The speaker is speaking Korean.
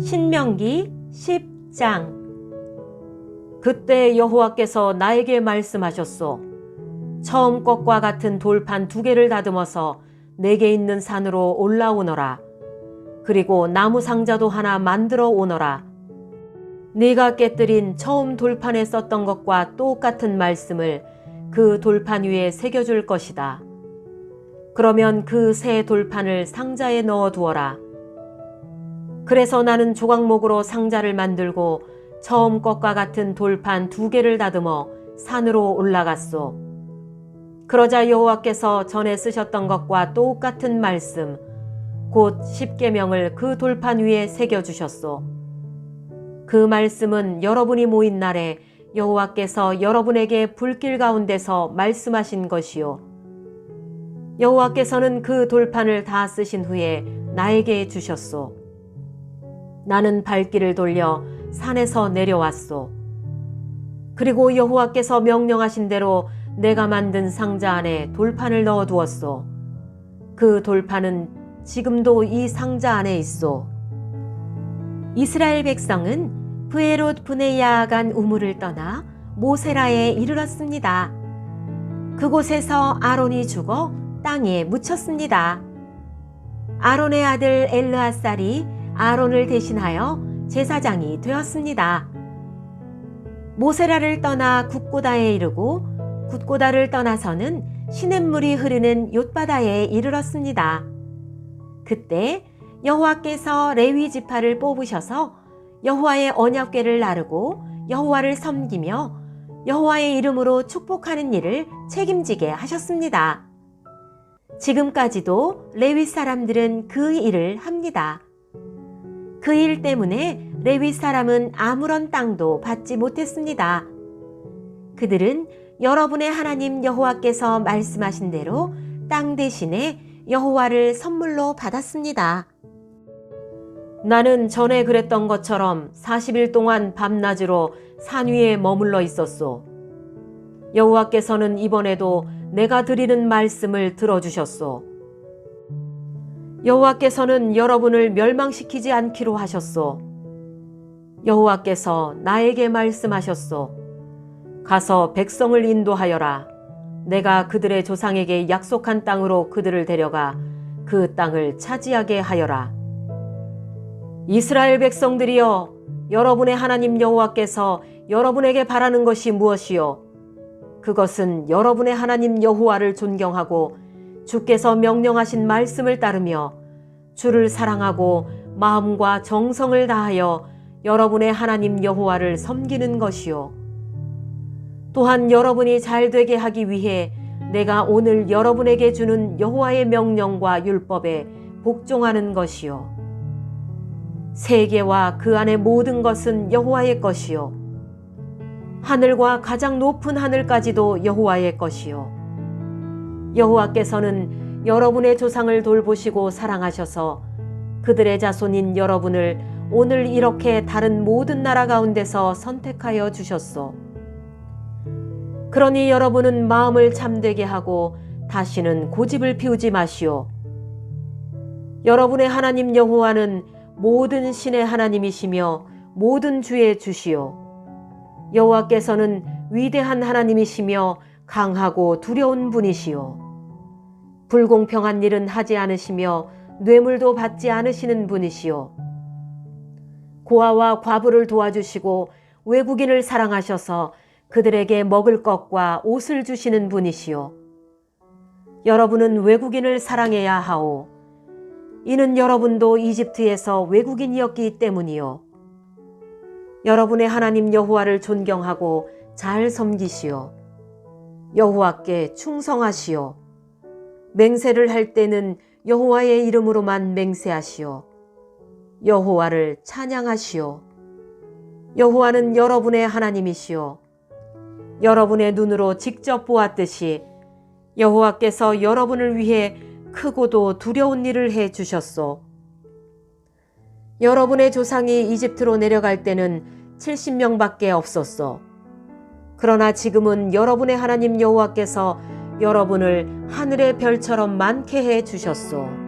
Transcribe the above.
신명기 10장 그때 여호와께서 나에게 말씀하셨소. 처음 것과 같은 돌판 두 개를 다듬어서 내게 있는 산으로 올라오너라. 그리고 나무 상자도 하나 만들어 오너라. 네가 깨뜨린 처음 돌판에 썼던 것과 똑같은 말씀을 그 돌판 위에 새겨줄 것이다. 그러면 그 새 돌판을 상자에 넣어 두어라. 그래서 나는 조각목으로 상자를 만들고 처음 것과 같은 돌판 두 개를 다듬어 산으로 올라갔소. 그러자 여호와께서 전에 쓰셨던 것과 똑같은 말씀, 곧 십계명을 그 돌판 위에 새겨 주셨소. 그 말씀은 여러분이 모인 날에 여호와께서 여러분에게 불길 가운데서 말씀하신 것이요. 여호와께서는 그 돌판을 다 쓰신 후에 나에게 주셨소. 나는 발길을 돌려 산에서 내려왔소. 그리고 여호와께서 명령하신 대로 내가 만든 상자 안에 돌판을 넣어 두었소. 그 돌판은 지금도 이 상자 안에 있소. 이스라엘 백성은 브에롯 브네야간 우물을 떠나 모세라에 이르렀습니다. 그곳에서 아론이 죽어 땅에 묻혔습니다. 아론의 아들 엘르아살이 아론을 대신하여 제사장이 되었습니다. 모세라를 떠나 굿고다에 이르고 굿고다를 떠나서는 시냇물이 흐르는 욤바다에 이르렀습니다. 그때 여호와께서 레위 지파를 뽑으셔서 여호와의 언약궤를 나르고 여호와를 섬기며 여호와의 이름으로 축복하는 일을 책임지게 하셨습니다. 지금까지도 레위 사람들은 그 일을 합니다. 그 일 때문에 레위 사람은 아무런 땅도 받지 못했습니다. 그들은 여러분의 하나님 여호와께서 말씀하신 대로 땅 대신에 여호와를 선물로 받았습니다. 나는 전에 그랬던 것처럼 40일 동안 밤낮으로 산 위에 머물러 있었소. 여호와께서는 이번에도 내가 드리는 말씀을 들어주셨소. 여호와께서는 여러분을 멸망시키지 않기로 하셨소. 여호와께서 나에게 말씀하셨소. 가서 백성을 인도하여라. 내가 그들의 조상에게 약속한 땅으로 그들을 데려가 그 땅을 차지하게 하여라. 이스라엘 백성들이여, 여러분의 하나님 여호와께서 여러분에게 바라는 것이 무엇이요? 그것은 여러분의 하나님 여호와를 존경하고 주께서 명령하신 말씀을 따르며 주를 사랑하고 마음과 정성을 다하여 여러분의 하나님 여호와를 섬기는 것이요. 또한 여러분이 잘 되게 하기 위해 내가 오늘 여러분에게 주는 여호와의 명령과 율법에 복종하는 것이요. 세계와 그 안의 모든 것은 여호와의 것이요. 하늘과 가장 높은 하늘까지도 여호와의 것이요. 여호와께서는 여러분의 조상을 돌보시고 사랑하셔서 그들의 자손인 여러분을 오늘 이렇게 다른 모든 나라 가운데서 선택하여 주셨소. 그러니 여러분은 마음을 참되게 하고 다시는 고집을 피우지 마시오. 여러분의 하나님 여호와는 모든 신의 하나님이시며 모든 주의 주시오. 여호와께서는 위대한 하나님이시며 강하고 두려운 분이시오. 불공평한 일은 하지 않으시며 뇌물도 받지 않으시는 분이시오. 고아와 과부를 도와주시고 외국인을 사랑하셔서 그들에게 먹을 것과 옷을 주시는 분이시오. 여러분은 외국인을 사랑해야 하오. 이는 여러분도 이집트에서 외국인이었기 때문이요. 여러분의 하나님 여호와를 존경하고 잘 섬기시오. 여호와께 충성하시오. 맹세를 할 때는 여호와의 이름으로만 맹세하시오. 여호와를 찬양하시오. 여호와는 여러분의 하나님이시오. 여러분의 눈으로 직접 보았듯이 여호와께서 여러분을 위해 크고도 두려운 일을 해 주셨소. 여러분의 조상이 이집트로 내려갈 때는 70명밖에 없었소. 그러나 지금은 여러분의 하나님 여호와께서 여러분을 하늘의 별처럼 많게 해 주셨소.